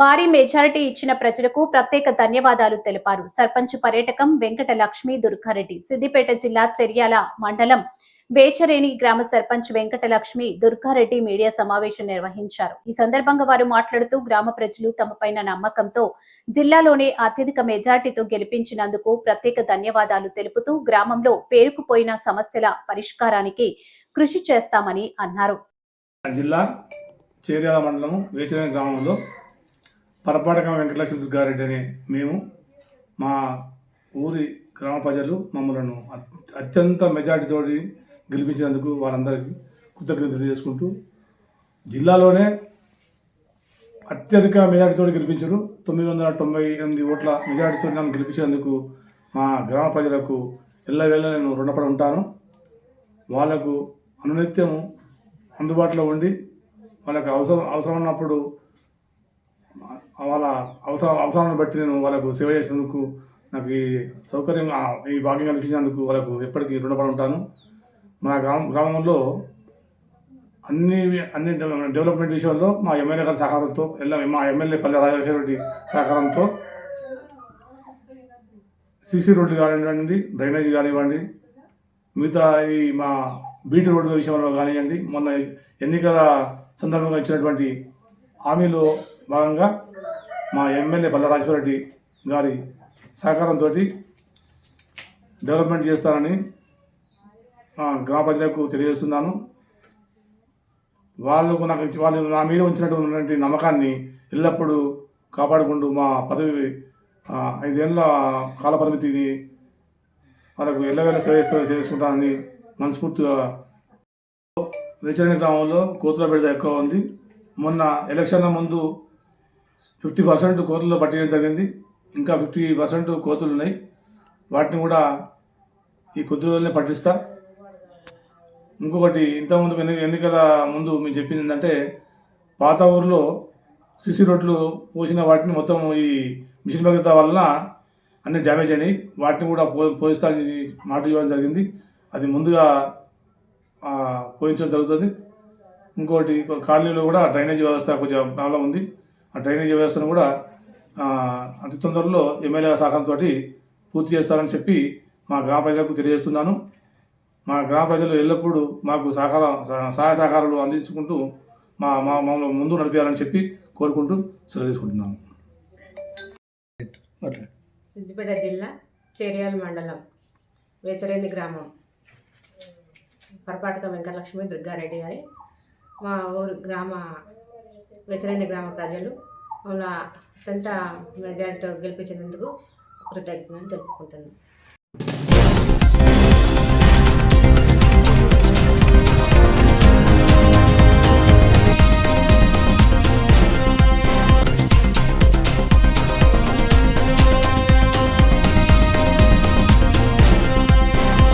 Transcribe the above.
భారీ మెజారిటీ ఇచ్చిన ప్రజలకు ప్రత్యేక ధన్యవాదాలు తెలిపారు. సర్పంచ్ పర్యటకం వెంకట లక్ష్మీ దుర్గారెడ్డి సిద్దిపేట జిల్లా చెర్యాల మండలం వేచరేని గ్రామ సర్పంచ్ వెంకట లక్ష్మి దుర్గారెడ్డి మీడియా సమావేశం నిర్వహించారు. ఈ సందర్భంగా వారు మాట్లాడుతూ గ్రామ ప్రజలు తమపైన నమ్మకంతో జిల్లాలోనే అత్యధిక మెజార్టీతో గెలిపించినందుకు ప్రత్యేక ధన్యవాదాలు తెలుపుతూ గ్రామంలో పేరుకుపోయిన సమస్యల పరిష్కారానికి కృషి చేస్తామని అన్నారు. జిల్లా చేర్యాల మండలం వేచరేని గ్రామంలో పరపాటకం వెంకటలక్ష్మి దుర్గారెడ్డి మేము మా ఊరి గ్రామ ప్రజలు మమ్మలను అత్యంత మెజార్టీతో గెలిపించినందుకు వారందరికీ కృతజ్ఞతలు తెలియజేసుకుంటూ జిల్లాలోనే అత్యధిక మెజార్టీతో గెలిపించారు. తొమ్మిది వందల తొంభై ఎనిమిది ఓట్ల మెజార్టీతో నన్ను గెలిపించినందుకు మా గ్రామ ప్రజలకు ఎల్లవేళ నేను రుణపడి ఉంటాను. వాళ్ళకు అనునిత్యం అందుబాటులో ఉండి వాళ్ళకు అవసరం అవసరం ఉన్నప్పుడు వాళ్ళ అవసరం అవసరాలను బట్టి నేను వాళ్ళకు సేవ చేసినందుకు నాకు ఈ సౌకర్యం ఈ భాగ్యం కల్పించినందుకు వాళ్ళకు ఎప్పటికీ రుణపడి ఉంటాను. మా గ్రామం గ్రామంలో అన్ని అన్ని డెవలప్మెంట్ విషయంలో మా ఎమ్మెల్యే గారి సహకారంతో ఎలా మా ఎమ్మెల్యే పల్లె రాజశేఖర రెడ్డి సహకారంతో సీసీ రోడ్లు కానివ్వండి డ్రైనేజ్ కానివ్వండి మిగతా ఈ మా బీటీ రోడ్డు విషయంలో కానివ్వండి మొన్న ఎన్నికల సందర్భంగా ఇచ్చినటువంటి హామీలో భాగంగా మా ఎమ్మెల్యే పల్ల రెడ్డి గారి సహకారంతో డెవలప్మెంట్ చేస్తానని గ్రామ ప్రజలకు తెలియజేస్తున్నాను. వాళ్ళకు నాకు వాళ్ళు నా మీద ఉంచినటువంటి నమ్మకాన్ని ఎల్లప్పుడూ కాపాడుకుంటూ మా పదవి ఐదేళ్ళ ఐదేళ్ళ కాల పరిమితిని వాళ్ళకు ఎల్లవేళ సేవ చేసుకుంటానని మనస్ఫూర్తిగా వేచరణి గ్రామంలో కోతుల బిడ్డ ఎక్కువ ఉంది. మొన్న ఎలక్షన్ల ముందు ఫిఫ్టీ పర్సెంట్ కోతుల్లో పట్టించడం జరిగింది. ఇంకా ఫిఫ్టీ పర్సెంట్ కోతులు ఉన్నాయి. వాటిని కూడా ఈ కొద్ది రోజులనే పట్టిస్తా. ఇంకొకటి ఇంతకుముందు ఎన్ని ఎన్నికల ముందు మేము చెప్పింది ఏంటంటే పాత ఊర్లో సిసి రోడ్లు పోసిన వాటిని మొత్తం ఈ మిషన్ భగత వలన అన్ని డ్యామేజ్ అయినాయి. వాటిని కూడా పో పోయిస్తానని మాట ఇవ్వడం జరిగింది. అది ముందుగా పోయించడం జరుగుతుంది. ఇంకోటి కాలనీలో కూడా డ్రైనేజ్ వ్యవస్థ కొంచెం ప్రాబ్లం ఉంది. ఆ డ్రైనేజ్ వ్యవస్థను కూడా ఆ, అతి తొందరలో ఎమ్మెల్యే సహకారంతో పూర్తి చేస్తారని చెప్పి మా గ్రామ ప్రజలకు తెలియజేస్తున్నాను. మా గ్రామ ప్రజలు ఎల్లప్పుడూ మాకు సహకారం సహ- సహాయ సహకారాలు అందించుకుంటూ మా మా మమ్మల్ని ముందు నడిపించాలని చెప్పి కోరుకుంటూ సెలవు తీసుకుంటున్నాను. సిద్దిపేట జిల్లా చేర్యాల మండలం వేచరేని గ్రామం. పరపాటక వెంకటలక్ష్మి దుర్గారెడ్డి గారి మా ఊరు గ్రామ వెచ్చరైన గ్రామ ప్రజలు మమ్మల్ని అత్యంత మెజార్టీ గెలిపించినందుకు కృతజ్ఞతలు తెలుపుకుంటున్నాను